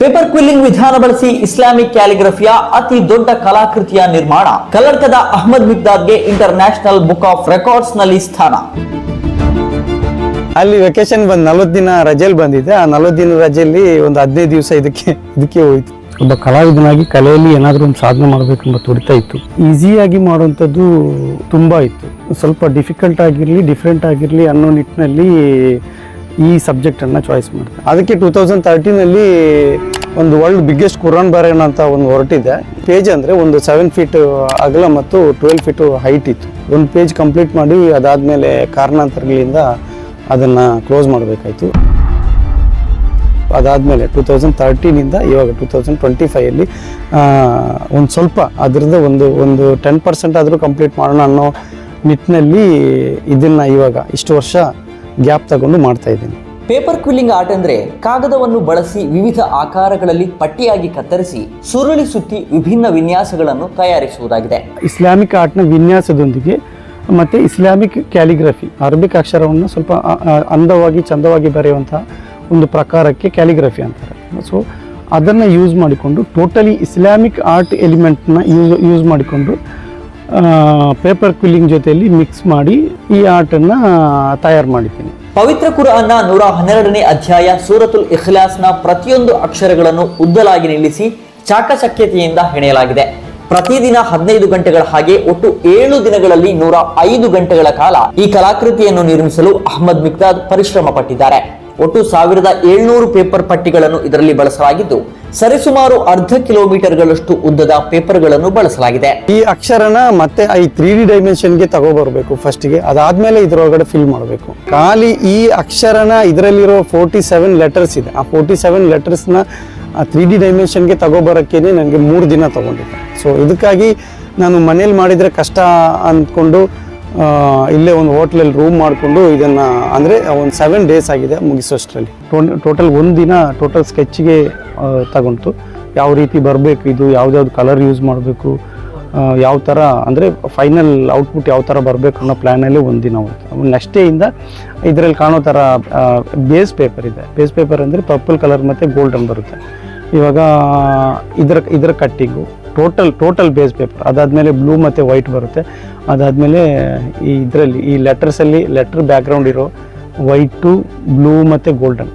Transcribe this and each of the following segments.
Paper quilling ವಿಧಾನ ಬಳಸಿ Islamic ಕ್ಯಾಲಿಗ್ರಫಿಯ ಅತಿ ದೊಡ್ಡ ಕಲಾಕೃತಿಯ ನಿರ್ಮಾಣ ಕಲರ್ಕದ ಅಹಮದ್ ಮಿಗ್ದಾದ್ಗೆ ಇಂಟರ್ ನ್ಯಾಷನಲ್ ಬುಕ್ ಆಫ್ ರೆಕಾರ್ಡ್ಸ್ನಲ್ಲಿ ಸ್ಥಾನ. ಅಲ್ಲಿ ವೆಕೇಶನ್ ಬಂದ್ ನಲ್ವತ್ತು ದಿನ ರಜೆಯಲ್ಲಿ ಬಂದಿದೆ. ಆ ನಲ್ವತ್ತು ದಿನ ರಜೆಯಲ್ಲಿ ಒಂದು ಹದಿನೈದು ದಿವಸ ಇದಕ್ಕೆ ಇದಕ್ಕೆ ಹೋಯ್ತು. ಒಬ್ಬ ಕಲಾವಿದನಾಗಿ ಕಲೆಯಲ್ಲಿ ಏನಾದರೂ ಒಂದು ಸಾಧನೆ ಮಾಡಬೇಕೆಂಬ ತುಡಿತ ಇತ್ತು. ಈಸಿಯಾಗಿ ಮಾಡುವಂಥದ್ದು ತುಂಬ ಇತ್ತು. ಸ್ವಲ್ಪ ಡಿಫಿಕಲ್ಟ್ ಆಗಿರಲಿ ಡಿಫ್ರೆಂಟ್ ಆಗಿರಲಿ ಅನ್ನೋ ನಿಟ್ಟಿನಲ್ಲಿ ಈ ಸಬ್ಜೆಕ್ಟನ್ನು ಚಾಯ್ಸ್ ಮಾಡಿದೆ ಅದಕ್ಕೆ ಟೂ ತೌಸಂಡ್ ತರ್ಟೀನಲ್ಲಿ ಒಂದು ವರ್ಲ್ಡ್ ಬಿಗ್ಗೆಸ್ಟ್ ಕುರಾನ್ ಬರೇನ್ ಅಂತ ಒಂದು ಹೊರಟಿದೆ. ಪೇಜ್ ಅಂದರೆ ಒಂದು ಸೆವೆನ್ ಫೀಟ್ ಅಗಲ ಮತ್ತು ಟ್ವೆಲ್ ಫೀಟ್ ಹೈಟ್ ಇತ್ತು. ಒಂದು ಪೇಜ್ ಕಂಪ್ಲೀಟ್ ಮಾಡಿ ಅದಾದಮೇಲೆ ಕಾರಣಾಂತರಗಳಿಂದ ಅದನ್ನು ಕ್ಲೋಸ್ ಮಾಡಬೇಕಾಯ್ತು. ಅದಾದಮೇಲೆ ಟೂ ತೌಸಂಡ್ ತರ್ಟೀನಿಂದ ಇವಾಗ ಟೂ ತೌಸಂಡ್ ಟ್ವೆಂಟಿ ಫೈಯಲ್ಲಿ ಒಂದು ಸ್ವಲ್ಪ ಅದರದ್ದು ಒಂದು ಒಂದು ಟೆನ್ ಪರ್ಸೆಂಟ್ ಆದರೂ ಕಂಪ್ಲೀಟ್ ಮಾಡೋಣ ಅನ್ನೋ ನಿಟ್ಟಿನಲ್ಲಿ ಇದನ್ನು ಇವಾಗ ಇಷ್ಟು ವರ್ಷ ಗ್ಯಾಪ್ ತಗೊಂಡು ಮಾಡ್ತಾ ಇದ್ದೀನಿ. ಪೇಪರ್ ಕ್ವಿಲ್ಲಿಂಗ್ ಆರ್ಟ್ ಅಂದ್ರೆ ಕಾಗದವನ್ನು ಬಳಸಿ ವಿವಿಧ ಆಕಾರಗಳಲ್ಲಿ ಪಟ್ಟಿಯಾಗಿ ಕತ್ತರಿಸಿ ಸುರುಳಿ ಸುತ್ತಿ ವಿಭಿನ್ನ ವಿನ್ಯಾಸಗಳನ್ನು ತಯಾರಿಸುವುದಾಗಿದೆ. ಇಸ್ಲಾಮಿಕ್ ಆರ್ಟ್ನ ವಿನ್ಯಾಸದೊಂದಿಗೆ ಮತ್ತು ಇಸ್ಲಾಮಿಕ್ ಕ್ಯಾಲಿಗ್ರಫಿ ಅರಬಿಕ್ ಅಕ್ಷರವನ್ನು ಸ್ವಲ್ಪ ಅಂದವಾಗಿ ಚಂದವಾಗಿ ಬರೆಯುವಂತಹ ಒಂದು ಪ್ರಕಾರಕ್ಕೆ ಕ್ಯಾಲಿಗ್ರಫಿ ಅಂತಾರೆ. ಸೊ ಅದನ್ನು ಯೂಸ್ ಮಾಡಿಕೊಂಡು ಟೋಟಲಿ ಇಸ್ಲಾಮಿಕ್ ಆರ್ಟ್ ಎಲಿಮೆಂಟ್ನ ಯೂಸ್ ಯೂಸ್ ಮಾಡಿಕೊಂಡು ಪೇಪರ್ ಕ್ವಿಲ್ಲಿಂಗ್ ಜೊತೆಯಲ್ಲಿ ಮಿಕ್ಸ್ ಮಾಡಿ ಈ ಆರ್ಟನ್ನು ತಯಾರು ಮಾಡಿದ್ದೀನಿ. ಪವಿತ್ರ ಕುರಾನ್ನ ನೂರ ಹನ್ನೆರಡನೇ ಅಧ್ಯಾಯ ಸೂರತುಲ್ ಇಖ್ಲಾಸ್ನ ಪ್ರತಿಯೊಂದು ಅಕ್ಷರಗಳನ್ನು ಉದ್ದಲಾಗಿ ನಿಲ್ಲಿಸಿ ಚಾಕಚಕ್ಯತೆಯಿಂದ ಹೆಣೆಯಲಾಗಿದೆ. ಪ್ರತಿದಿನ ಹದಿನೈದು ಗಂಟೆಗಳ ಹಾಗೆ ಒಟ್ಟು ಏಳು ದಿನಗಳಲ್ಲಿ ನೂರ ಐದು ಗಂಟೆಗಳ ಕಾಲ ಈ ಕಲಾಕೃತಿಯನ್ನು ನಿರ್ಮಿಸಲು ಅಹಮದ್ ಮಿಕ್ದಾದ್ ಪರಿಶ್ರಮ ಪಟ್ಟಿದ್ದಾರೆ. ಒಟ್ಟು ಸಾವಿರದ ಏಳ್ನೂರು ಪೇಪರ್ ಪಟ್ಟಿಗಳನ್ನು ಇದರಲ್ಲಿ ಬಳಸಲಾಗಿದ್ದು, ಸರಿಸುಮಾರು ಅರ್ಧ ಕಿಲೋಮೀಟರ್ಗಳಷ್ಟು ಉದ್ದದ ಪೇಪರ್ಗಳನ್ನು ಬಳಸಲಾಗಿದೆ. ಈ ಅಕ್ಷರನ ಮತ್ತೆ ಈ ತ್ರೀ ಡಿ ಡೈಮೆನ್ಷನ್ಗೆ ತಗೋಬರ್ಬೇಕು ಫಸ್ಟಿಗೆ ಅದಾದ್ಮೇಲೆ ಇದರೊಳಗಡೆ ಫಿಲ್ ಮಾಡಬೇಕು. ಖಾಲಿ ಈ ಅಕ್ಷರನ ಇದರಲ್ಲಿರೋ ಫೋರ್ಟಿ ಸೆವೆನ್ ಲೆಟರ್ಸ್ ಇದೆ. ಆ ಫೋರ್ಟಿ ಸೆವೆನ್ ಲೆಟರ್ಸ್ನ ತ್ರೀ ಡಿ ಡೈಮೆನ್ಷನ್ಗೆ ತಗೋಬರೋಕ್ಕೇನೆ ನನಗೆ ಮೂರು ದಿನ ತಗೊಂಡಿದ್ದೆ ಸೊ ಇದಕ್ಕಾಗಿ ನಾನು ಮನೇಲಿ ಮಾಡಿದರೆ ಕಷ್ಟ ಅಂದ್ಕೊಂಡು ಇಲ್ಲೇ ಒಂದು ಹೋಟ್ಲಲ್ಲಿ ರೂಮ್ ಮಾಡಿಕೊಂಡು ಇದನ್ನು ಅಂದರೆ ಒಂದು ಸೆವೆನ್ ಡೇಸ್ ಆಗಿದೆ ಮುಗಿಸೋಷ್ಟರಲ್ಲಿ. ಟೋಟಲ್ ಒಂದು ದಿನ ಟೋಟಲ್ ಸ್ಕೆಚ್ಗೆ ತಗೊಂತು. ಯಾವ ರೀತಿ ಬರಬೇಕು ಇದು, ಯಾವ್ದ್ಯಾವ್ದು ಕಲರ್ ಯೂಸ್ ಮಾಡಬೇಕು ಯಾವ ಥರ ಅಂದರೆ ಫೈನಲ್ ಔಟ್ಪುಟ್ ಯಾವ ಥರ ಬರಬೇಕು ಅನ್ನೋ ಪ್ಲ್ಯಾನಲ್ಲಿ ಒಂದು ದಿನ ಹೋಯ್ತು. ನೆಕ್ಸ್ಟ್ ಡೇಯಿಂದ ಇದರಲ್ಲಿ ಕಾಣೋ ಥರ ಬೇಸ್ ಪೇಪರ್ ಇದೆ. ಬೇಸ್ ಪೇಪರ್ ಅಂದರೆ ಪರ್ಪಲ್ ಕಲರ್ ಮತ್ತು ಗೋಲ್ಡನ್ ಬರುತ್ತೆ. ಇವಾಗ ಇದರ ಇದರ cutting total total base paper ಅದಾದಮೇಲೆ ಬ್ಲೂ ಮತ್ತು ವೈಟ್ ಬರುತ್ತೆ. ಅದಾದಮೇಲೆ ಈ ಇದರಲ್ಲಿ, ಈ ಲೆಟರ್ಸಲ್ಲಿ ಲೆಟರ್ ಬ್ಯಾಕ್ಗ್ರೌಂಡ್ ಇರೋ ವೈಟು ಬ್ಲೂ ಮತ್ತು ಗೋಲ್ಡನ್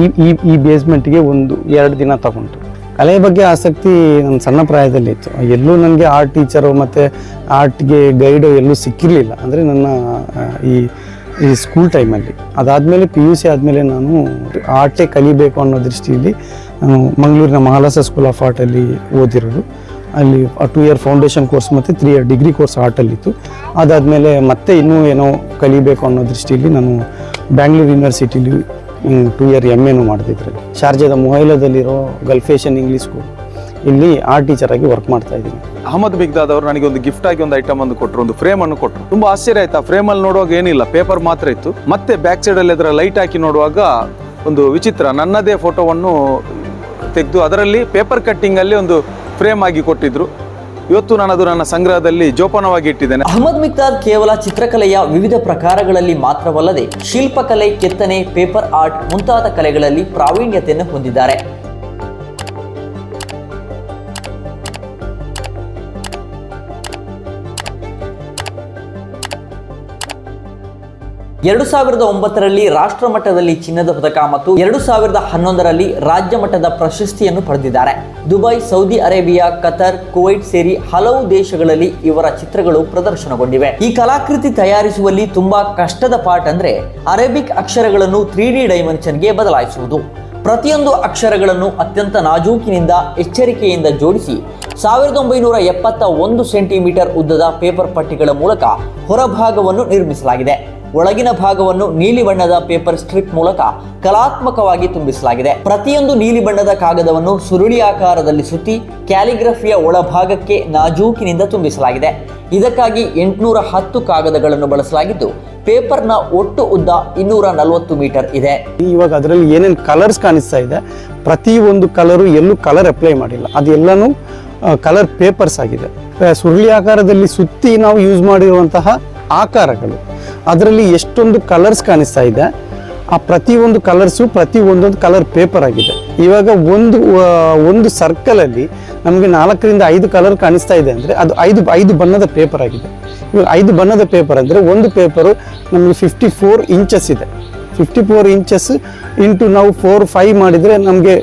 ಈ ಈ ಈ ಬೇಸ್ಮೆಂಟ್ಗೆ ಒಂದು, ಎರಡು ದಿನ ತಗೊಂಡು ಕಲೆ ಬಗ್ಗೆ ಆಸಕ್ತಿ ನನ್ನ ಸಣ್ಣ ಪ್ರಾಯದಲ್ಲಿ ಇತ್ತು. ಎಲ್ಲೂ ನನಗೆ ಆರ್ಟ್ ಟೀಚರು ಮತ್ತು ಆರ್ಟ್ಗೆ ಗೈಡು ಎಲ್ಲೂ ಸಿಕ್ಕಿರಲಿಲ್ಲ. ಅಂದರೆ ನನ್ನ, ಈ ಈ ಸ್ಕೂಲ್ ಟೈಮಲ್ಲಿ ಅದಾದಮೇಲೆ ಪಿ ಯು ಸಿ ಆದಮೇಲೆ ನಾನು ಆರ್ಟೇ ಕಲಿಬೇಕು ಅನ್ನೋ ದೃಷ್ಟಿಯಲ್ಲಿ ನಾನು ಮಂಗಳೂರಿನ ಮಹಾಲಾಸ ಸ್ಕೂಲ್ ಆಫ್ ಆರ್ಟಲ್ಲಿ ಓದಿರೋದು. ಅಲ್ಲಿ ಟೂ ಇಯರ್ ಫೌಂಡೇಶನ್ ಕೋರ್ಸ್ ಮತ್ತು ತ್ರೀ ಇಯರ್ ಡಿಗ್ರಿ ಕೋರ್ಸ್ ಆರ್ಟಲ್ಲಿತ್ತು ಅದಾದಮೇಲೆ ಮತ್ತೆ ಇನ್ನೂ ಏನೋ ಕಲಿಬೇಕು ಅನ್ನೋ ದೃಷ್ಟಿಯಲ್ಲಿ ನಾನು ಬ್ಯಾಂಗ್ಳೂರು ಯೂನಿವರ್ಸಿಟಿಲಿ ಟೂ ಇಯರ್ ಎಂ ಎನೂ ಮಾಡ್ತಿದ್ರಲ್ಲಿ ಶಾರ್ಜಾದ ಮೊಹೈಲದಲ್ಲಿರೋ ಗಲ್ಫೇಷನ್ ಇಂಗ್ಲೀಷ್ ಸ್ಕೂಲ್ ಇಲ್ಲಿ ಆರ್ಟ್ ಆಗಿ ವರ್ಕ್ ಮಾಡ್ತಾ ಇದ್ದೀನಿ. ಅಹಮದ್ ಅವರು ನನಗೆ ಒಂದು ಗಿಫ್ಟ್ ಆಗಿ ಒಂದು ಐಟಮ್ ಒಂದು ಕೊಟ್ಟರು ಒಂದು ಫ್ರೇಮ್ ಅನ್ನು ಕೊಟ್ಟರು ತುಂಬಾ ಆಶ್ಚರ್ಯ ಆಯ್ತಾ. ಫ್ರೇಮ್ ಅಲ್ಲಿ ನೋಡುವಾಗ ಏನಿಲ್ಲ ಪೇಪರ್ ಮಾತ್ರ ಇತ್ತು. ಮತ್ತೆ ಬ್ಯಾಕ್ ಸೈಡ್ ಅಲ್ಲಿ ಅದರ ಲೈಟ್ ಹಾಕಿ ನೋಡುವಾಗ ಒಂದು ವಿಚಿತ್ರ ನನ್ನದೇ ಫೋಟೋವನ್ನು ತೆಗೆದು ಅದರಲ್ಲಿ ಪೇಪರ್ ಕಟ್ಟಿಂಗ್ ಅಲ್ಲಿ ಒಂದು ಫ್ರೇಮ್ ಆಗಿ ಕೊಟ್ಟಿದ್ರು. ಇವತ್ತು ನಾನು ಅದು ನನ್ನ ಸಂಗ್ರಹದಲ್ಲಿ ಜೋಪಾನವಾಗಿ ಇಟ್ಟಿದ್ದೇನೆ. ಅಹಮದ್ ಮಿಕ್ತಾದ್ ಕೇವಲ ಚಿತ್ರಕಲೆಯ ವಿವಿಧ ಪ್ರಕಾರಗಳಲ್ಲಿ ಮಾತ್ರವಲ್ಲದೆ ಶಿಲ್ಪಕಲೆ, ಕೆತ್ತನೆ, ಪೇಪರ್ ಆರ್ಟ್ ಮುಂತಾದ ಕಲೆಗಳಲ್ಲಿ ಪ್ರಾವೀಣ್ಯತೆಯನ್ನು ಹೊಂದಿದ್ದಾರೆ. ಎರಡು ಸಾವಿರದ ಒಂಬತ್ತರಲ್ಲಿ ರಾಷ್ಟ್ರ ಮಟ್ಟದಲ್ಲಿ ಚಿನ್ನದ ಪದಕ ಮತ್ತು ಎರಡು ಸಾವಿರದ ಹನ್ನೊಂದರಲ್ಲಿ ರಾಜ್ಯ ಮಟ್ಟದ ಪ್ರಶಸ್ತಿಯನ್ನು ಪಡೆದಿದ್ದಾರೆ. Dubai, Saudi Arabia, Qatar Kuwait ಸೇರಿ ಹಲವು ದೇಶಗಳಲ್ಲಿ ಇವರ ಚಿತ್ರಗಳು ಪ್ರದರ್ಶನಗೊಂಡಿವೆ. ಈ ಕಲಾಕೃತಿ ತಯಾರಿಸುವಲ್ಲಿ ತುಂಬಾ ಕಷ್ಟದ ಪಾಠ ಅಂದ್ರೆ ಅರೇಬಿಕ್ ಅಕ್ಷರಗಳನ್ನು ತ್ರೀ ಡಿ ಡೈಮೆನ್ಷನ್ಗೆ ಬದಲಾಯಿಸುವುದು. ಪ್ರತಿಯೊಂದು ಅಕ್ಷರಗಳನ್ನು ಅತ್ಯಂತ ನಾಜೂಕಿನಿಂದ ಎಚ್ಚರಿಕೆಯಿಂದ ಜೋಡಿಸಿ ಸಾವಿರದ ಒಂಬೈನೂರ ಎಪ್ಪತ್ತ ಒಂದು ಸೆಂಟಿಮೀಟರ್ ಉದ್ದದ ಪೇಪರ್ ಪಟ್ಟಿಗಳ ಮೂಲಕ ಹೊರಭಾಗವನ್ನು ನಿರ್ಮಿಸಲಾಗಿದೆ. ಒಳಗಿನ ಭಾಗವನ್ನು ನೀಲಿ ಬಣ್ಣದ ಪೇಪರ್ ಸ್ಟ್ರಿಪ್ ಮೂಲಕ ಕಲಾತ್ಮಕವಾಗಿ ತುಂಬಿಸಲಾಗಿದೆ. ಪ್ರತಿಯೊಂದು ನೀಲಿ ಬಣ್ಣದ ಕಾಗದವನ್ನು ಸುರುಳಿ ಆಕಾರದಲ್ಲಿ ಸುತ್ತಿ ಕ್ಯಾಲಿಗ್ರಫಿಯ ಒಳಭಾಗಕ್ಕೆ ನಾಜೂಕಿನಿಂದ ತುಂಬಿಸಲಾಗಿದೆ. ಇದಕ್ಕಾಗಿ ಎಂಟುನೂರ ಹತ್ತು ಕಾಗದಗಳನ್ನು ಬಳಸಲಾಗಿದ್ದು, ಪೇಪರ್ನ ಒಟ್ಟು ಉದ್ದ ಇನ್ನೂರ ನಲವತ್ತು ಮೀಟರ್ ಇದೆ. ಇವಾಗ ಅದರಲ್ಲಿ ಏನೇನು ಕಲರ್ಸ್ ಕಾಣಿಸ್ತಾ ಇದೆ, ಪ್ರತಿ ಒಂದು ಕಲರು ಎಲ್ಲೂ ಕಲರ್ ಅಪ್ಲೈ ಮಾಡಿಲ್ಲ. ಅದೆಲ್ಲನೂ ಕಲರ್ ಪೇಪರ್ಸ್ ಆಗಿದೆ. ಸುರುಳಿ ಆಕಾರದಲ್ಲಿ ಸುತ್ತಿ ನಾವು ಯೂಸ್ ಮಾಡಿರುವಂತಹ ಆಕಾರಗಳು. ಅದರಲ್ಲಿ ಎಷ್ಟೊಂದು ಕಲರ್ಸ್ ಕಾಣಿಸ್ತಾ ಇದೆ. ಆ ಪ್ರತಿಯೊಂದು ಕಲರ್ಸು ಪ್ರತಿ ಒಂದೊಂದು ಕಲರ್ ಪೇಪರ್ ಆಗಿದೆ. ಇವಾಗ ಒಂದು ಒಂದು ಸರ್ಕಲಲ್ಲಿ ನಮಗೆ ನಾಲ್ಕರಿಂದ ಐದು ಕಲರ್ ಕಾಣಿಸ್ತಾ ಇದೆ ಅಂದರೆ ಅದು ಐದು ಐದು ಬಣ್ಣದ ಪೇಪರ್ ಆಗಿದೆ. ಇವಾಗ ಐದು ಬಣ್ಣದ ಪೇಪರ್ ಅಂದರೆ ಒಂದು ಪೇಪರು ನಮಗೆ ಫಿಫ್ಟಿ ಫೋರ್ ಇಂಚಸ್ ಇದೆ. ಫಿಫ್ಟಿ ಫೋರ್ ಇಂಚಸ್ ಇಂಟು ನಾವು ಫೋರ್ ಫೈವ್ ಮಾಡಿದರೆ ನಮಗೆ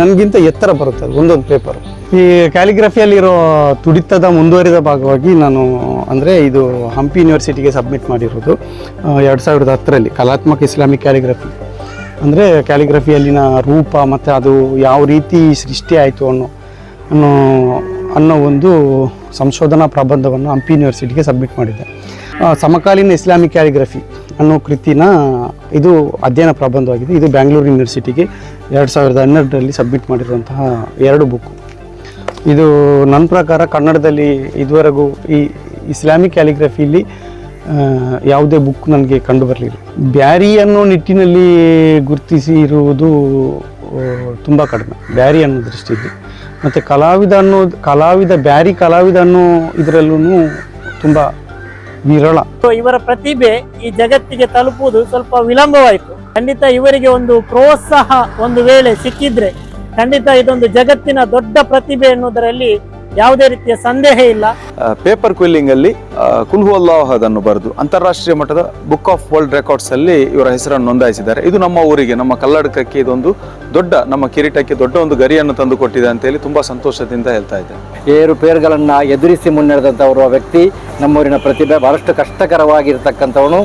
ನನಗಿಂತ ಎತ್ತರ ಬರುತ್ತೆ ಒಂದೊಂದು ಪೇಪರ್ ಈ ಕ್ಯಾಲಿಗ್ರಫಿಯಲ್ಲಿರೋ ತುಡಿತದ ಮುಂದುವರಿದ ಭಾಗವಾಗಿ ನಾನು, ಅಂದರೆ ಇದು ಹಂಪಿ ಯೂನಿವರ್ಸಿಟಿಗೆ ಸಬ್ಮಿಟ್ ಮಾಡಿರೋದು ಎರಡು ಸಾವಿರದ ಹತ್ತರಲ್ಲಿ ಕಲಾತ್ಮಕ ಇಸ್ಲಾಮಿಕ್ ಕ್ಯಾಲಿಗ್ರಫಿ. ಅಂದರೆ ಕ್ಯಾಲಿಗ್ರಫಿಯಲ್ಲಿನ ರೂಪ ಮತ್ತು ಅದು ಯಾವ ರೀತಿ ಸೃಷ್ಟಿ ಆಯಿತು ಅನ್ನೋ ಅನ್ನೋ ಅನ್ನೋ ಒಂದು ಸಂಶೋಧನಾ ಪ್ರಬಂಧವನ್ನು ಹಂಪಿ ಯೂನಿವರ್ಸಿಟಿಗೆ ಸಬ್ಮಿಟ್ ಮಾಡಿದ್ದೆ. ಸಮಕಾಲೀನ ಇಸ್ಲಾಮಿಕ್ ಕ್ಯಾಲಿಗ್ರಫಿ ಅನ್ನೋ ಕೃತಿನ ಇದು ಅಧ್ಯಯನ ಪ್ರಬಂಧವಾಗಿದೆ. ಇದು ಬ್ಯಾಂಗ್ಳೂರು ಯೂನಿವರ್ಸಿಟಿಗೆ ಎರಡು ಸಾವಿರದ ಹನ್ನೆರಡರಲ್ಲಿ ಸಬ್ಮಿಟ್ ಮಾಡಿರುವಂತಹ ಎರಡು ಬುಕ್ಕು. ಇದು ನನ್ನ ಪ್ರಕಾರ ಕನ್ನಡದಲ್ಲಿ ಇದುವರೆಗೂ ಈ ಇಸ್ಲಾಮಿಕ್ ಕ್ಯಾಲಿಗ್ರಫಿಲಿ ಯಾವುದೇ ಬುಕ್ ನನಗೆ ಕಂಡು ಬರಲಿಲ್ಲ. ಬ್ಯಾರಿ ಅನ್ನೋ ನಿಟ್ಟಿನಲ್ಲಿ ಗುರುತಿಸಿರುವುದು ತುಂಬ ಕಡಿಮೆ, ಬ್ಯಾರಿ ಅನ್ನೋ ದೃಷ್ಟಿಯಲ್ಲಿ. ಮತ್ತು ಕಲಾವಿದ ಅನ್ನೋ, ಕಲಾವಿದ, ಬ್ಯಾರಿ ಕಲಾವಿದ ಅನ್ನೋ ಇದರಲ್ಲೂ ತುಂಬ ವಿರಳ. ಇವರ ಪ್ರತಿಭೆ ಈ ಜಗತ್ತಿಗೆ ತಲುಪುವುದು ಸ್ವಲ್ಪ ವಿಳಂಬವಾಯಿತು. ಖಂಡಿತ ಇವರಿಗೆ ಒಂದು ಪ್ರೋತ್ಸಾಹ ಒಂದು ವೇಳೆ ಸಿಕ್ಕಿದ್ರೆ ಖಂಡಿತ ಇದೊಂದು ಜಗತ್ತಿನ ದೊಡ್ಡ ಪ್ರತಿಭೆ ಎನ್ನುವುದರಲ್ಲಿ ಯಾವುದೇ ರೀತಿಯ ಸಂದೇಹ ಇಲ್ಲ. ಪೇಪರ್ ಕ್ವಿಲ್ಲಿಂಗ್ ಅಲ್ಲಿ ಕುಲ್ಹು ಅಲ್ಲಾಹದ್ ಅನ್ನು ಬರೆದು ಅಂತಾರಾಷ್ಟ್ರೀಯ ಮಟ್ಟದ ಬುಕ್ ಆಫ್ ವರ್ಲ್ಡ್ ರೆಕಾರ್ಡ್ಸ್ ಅಲ್ಲಿ ಇವರ ಹೆಸರನ್ನು ನೋಂದಾಯಿಸಿದ್ದಾರೆ. ಇದು ನಮ್ಮ ಊರಿಗೆ ನಮ್ಮ ಕಲ್ಲಡಕಕ್ಕೆ ಇದೊಂದು ದೊಡ್ಡ ನಮ್ಮ ಕಿರೀಟಕ್ಕೆ ದೊಡ್ಡ ಒಂದು ಗರಿಯನ್ನು ತಂದು ಕೊಟ್ಟಿದೆ ಅಂತ ಹೇಳಿ ತುಂಬಾ ಸಂತೋಷದಿಂದ ಹೇಳ್ತಾ ಇದ್ದೇನೆ. ಏರುಪೇರುಗಳನ್ನು ಎದುರಿಸಿ ಮುನ್ನಡೆದಂಥವರು ವ್ಯಕ್ತಿ ನಮ್ಮೂರಿನ ಪ್ರತಿಭೆ ಬಹಳಷ್ಟು ಕಷ್ಟಕರವಾಗಿರ್ತಕ್ಕಂಥವನು.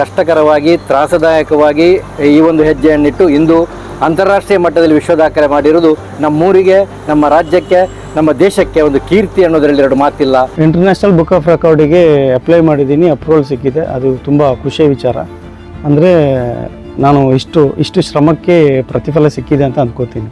ಕಷ್ಟಕರವಾಗಿ ತ್ರಾಸದಾಯಕವಾಗಿ ಈ ಒಂದು ಹೆಜ್ಜೆಯನ್ನಿಟ್ಟು ಇಂದು ಅಂತಾರಾಷ್ಟ್ರೀಯ ಮಟ್ಟದಲ್ಲಿ ವಿಶ್ವ ದಾಖಲೆ ಮಾಡಿರುವುದು ನಮ್ಮೂರಿಗೆ, ನಮ್ಮ ರಾಜ್ಯಕ್ಕೆ, ನಮ್ಮ ದೇಶಕ್ಕೆ ಒಂದು ಕೀರ್ತಿ ಅನ್ನೋದರಲ್ಲಿ ಎರಡು ಮಾತಿಲ್ಲ. ಇಂಟರ್ನ್ಯಾಷನಲ್ ಬುಕ್ ಆಫ್ ರೆಕಾರ್ಡಿಗೆ ಅಪ್ಲೈ ಮಾಡಿದ್ದೀನಿ ಅಪ್ರೂವಲ್ ಸಿಕ್ಕಿದೆ. ಅದು ತುಂಬ ಖುಷಿಯ ವಿಚಾರ. ಅಂದರೆ ನಾನು ಇಷ್ಟು ಇಷ್ಟು ಶ್ರಮಕ್ಕೆ ಪ್ರತಿಫಲ ಸಿಕ್ಕಿದೆ ಅಂತ ಅಂದ್ಕೋತೀನಿ